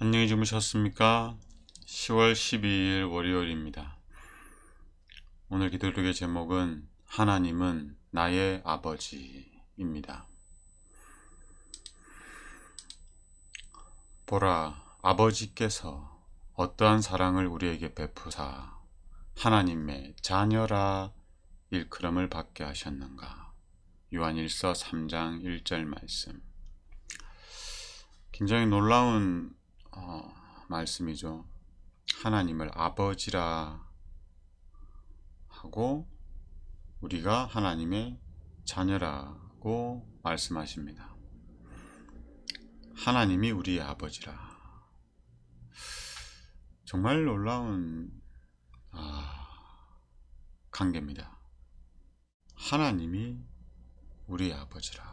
안녕히 주무셨습니까? 10월 12일 월요일입니다. 오늘 기도록의 제목은 하나님은 나의 아버지입니다. 보라, 아버지께서 어떠한 사랑을 우리에게 베푸사 하나님의 자녀라 일컬음을 받게 하셨는가? 요한일서 3장 1절 말씀. 굉장히 놀라운 어, 말씀이죠. 하나님을 아버지라 하고 우리가 하나님의 자녀라고 말씀하십니다. 하나님이 우리의 아버지라. 정말 놀라운 아, 관계입니다. 하나님이 우리의 아버지라.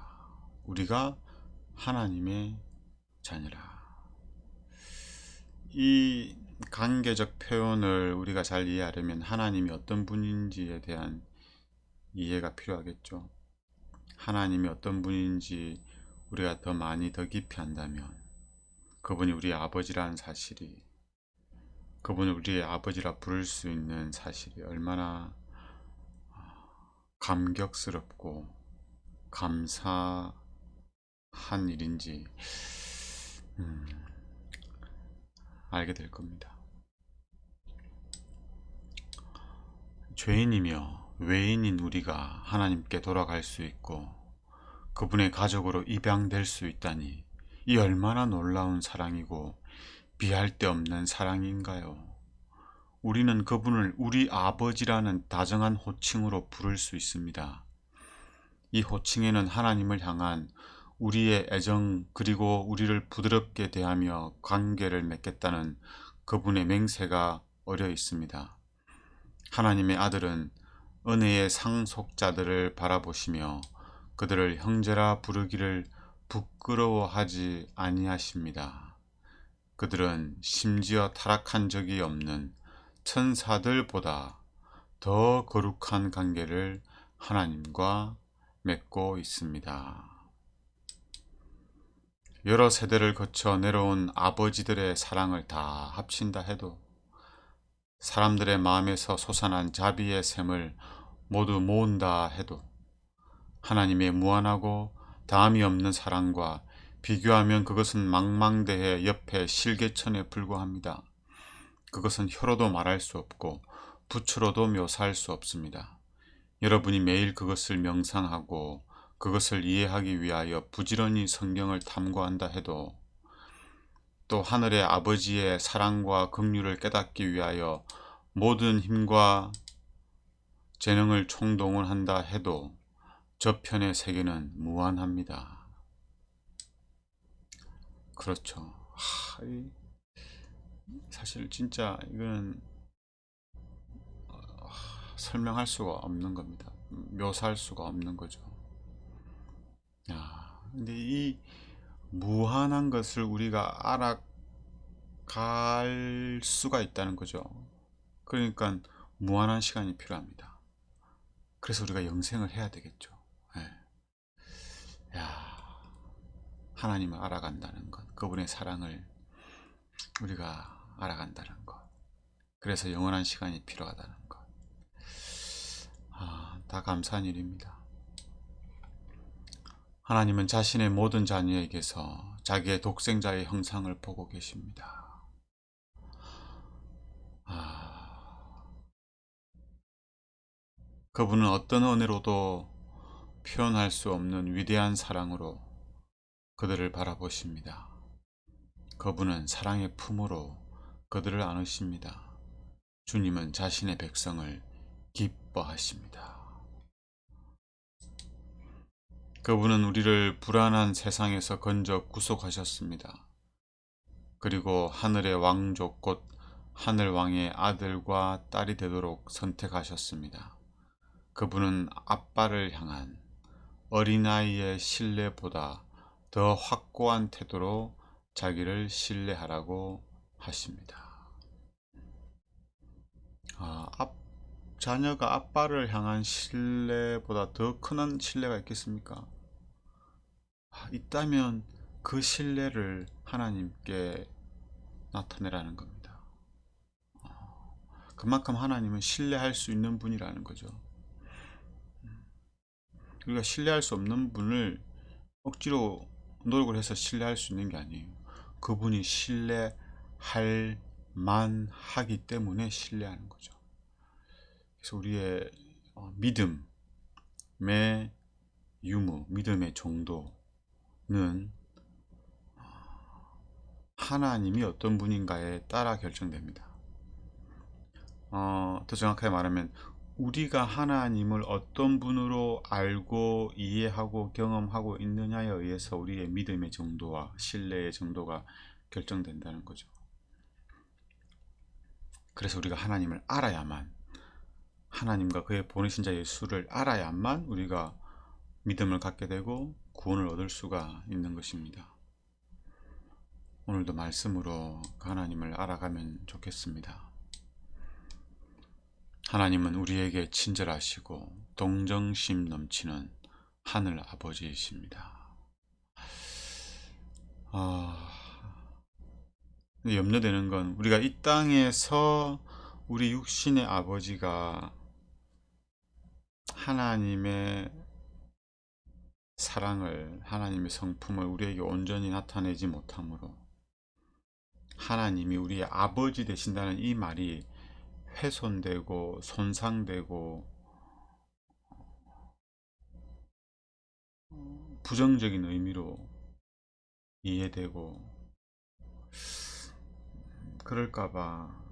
우리가 하나님의 자녀라. 이 관계적 표현을 우리가 잘 이해하려면 하나님이 어떤 분인지에 대한 이해가 필요하겠죠. 하나님이 어떤 분인지 우리가 더 많이 더 깊이 한다면 그분이 우리의 아버지라는 사실이 그분을 우리의 아버지라 부를 수 있는 사실이 얼마나 감격스럽고 감사한 일인지 음, 알게 될 겁니다. 죄인이며 외인인 우리가 하나님께 돌아갈 수 있고 그분의 가족으로 입양될 수 있다니 이 얼마나 놀라운 사랑이고 비할 데 없는 사랑인가요? 우리는 그분을 우리 아버지라는 다정한 호칭으로 부를 수 있습니다. 이 호칭에는 하나님을 향한 우리의 애정 그리고 우리를 부드럽게 대하며 관계를 맺겠다는 그분의 맹세가 어려 있습니다. 하나님의 아들은 은혜의 상속자들을 바라보시며 그들을 형제라 부르기를 부끄러워하지 아니하십니다. 그들은 심지어 타락한 적이 없는 천사들보다 더 거룩한 관계를 하나님과 맺고 있습니다. 여러 세대를 거쳐 내려온 아버지들의 사랑을 다 합친다 해도 사람들의 마음에서 솟아난 자비의 샘을 모두 모은다 해도 하나님의 무한하고 다함이 없는 사랑과 비교하면 그것은 망망대해 옆에 실개천에 불과합니다. 그것은 혀로도 말할 수 없고 부츠로도 묘사할 수 없습니다. 여러분이 매일 그것을 명상하고 그것을 이해하기 위하여 부지런히 성경을 탐구한다 해도 또 하늘의 아버지의 사랑과 긍휼을 깨닫기 위하여 모든 힘과 재능을 총동원한다 해도 저편의 세계는 무한합니다. 그렇죠. 하, 사실 진짜 이거는 어, 설명할 수가 없는 겁니다. 묘사할 수가 없는 거죠. 야, 근데 이 무한한 것을 우리가 알아갈 수가 있다는 거죠. 그러니까 무한한 시간이 필요합니다. 그래서 우리가 영생을 해야 되겠죠. 예. 야, 하나님을 알아간다는 것, 그분의 사랑을 우리가 알아간다는 것. 그래서 영원한 시간이 필요하다는 것. 아, 다 감사한 일입니다. 하나님은 자신의 모든 자녀에게서 자기의 독생자의 형상을 보고 계십니다. 아, 그분은 어떤 언어로도 표현할 수 없는 위대한 사랑으로 그들을 바라보십니다. 그분은 사랑의 품으로 그들을 안으십니다. 주님은 자신의 백성을 기뻐하십니다. 그분은 우리를 불안한 세상에서 건져 구속하셨습니다. 그리고 하늘의 왕족 곧 하늘 왕의 아들과 딸이 되도록 선택하셨습니다. 그분은 아빠를 향한 어린아이의 신뢰보다 더 확고한 태도로 자기를 신뢰하라고 하십니다. 아, 앞, 자녀가 아빠를 향한 신뢰보다 더 큰 신뢰가 있겠습니까? 있다면 그 신뢰를 하나님께 나타내라는 겁니다. 어, 그만큼 하나님은 신뢰할 수 있는 분이라는 거죠. 우리가 신뢰할 수 없는 분을 억지로 노력을 해서 신뢰할 수 있는 게 아니에요. 그분이 신뢰할 만하기 때문에 신뢰하는 거죠. 그래서 우리의 어, 믿음의 유무, 믿음의 정도 는 하나님이 어떤 분인가에 따라 결정됩니다. 어, 더 정확하게 말하면 우리가 하나님을 어떤 분으로 알고 이해하고 경험하고 있느냐에 의해서 우리의 믿음의 정도와 신뢰의 정도가 결정된다는 거죠. 그래서 우리가 하나님을 알아야만 하나님과 그의 보내신 자 예수를 알아야만 우리가 믿음을 갖게 되고 구원을 얻을 수가 있는 것입니다. 오늘도 말씀으로 그 하나님을 알아가면 좋겠습니다. 하나님은 우리에게 친절하시고 동정심 넘치는 하늘 아버지이십니다. 아, 염려되는 건 우리가 이 땅에서 우리 육신의 아버지가 하나님의 사랑을 하나님의 성품을 우리에게 온전히 나타내지 못하므로 하나님이 우리의 아버지 되신다는 이 말이 훼손되고 손상되고 부정적인 의미로 이해되고 그럴까봐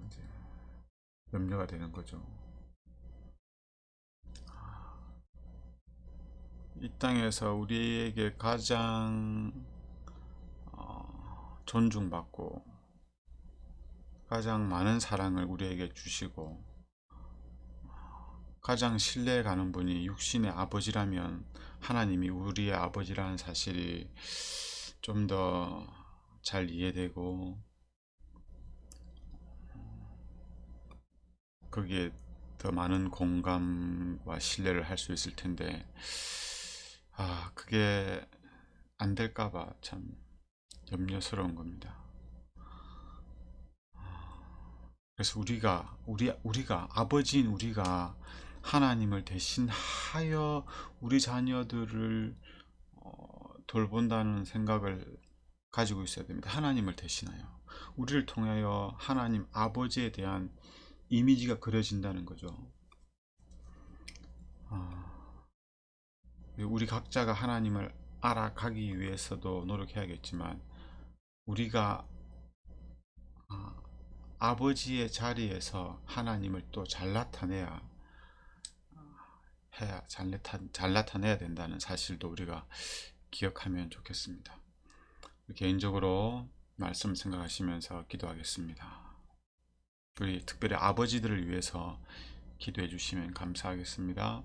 염려가 되는 거죠. 이 땅에서 우리에게 가장 어, 존중받고 가장 많은 사랑을 우리에게 주시고 가장 신뢰가는 분이 육신의 아버지라면 하나님이 우리의 아버지라는 사실이 좀 더 잘 이해되고 거기에 더 많은 공감과 신뢰를 할 수 있을 텐데 아 그게 안 될까봐 참 염려스러운 겁니다. 그래서 우리가 우리 우리가 아버지인 우리가 하나님을 대신하여 우리 자녀들을 어, 돌본다는 생각을 가지고 있어야 됩니다. 하나님을 대신하여 우리를 통하여 하나님 아버지에 대한 이미지가 그려진다는 거죠. 아, 우리 각자가 하나님을 알아가기 위해서도 노력해야겠지만 우리가 아, 아버지의 자리에서 하나님을 또 잘 나타내야 해야 잘, 나타, 잘 나타내야 된다는 사실도 우리가 기억하면 좋겠습니다. 개인적으로 말씀 생각하시면서 기도하겠습니다. 우리 특별히 아버지들을 위해서 기도해 주시면 감사하겠습니다.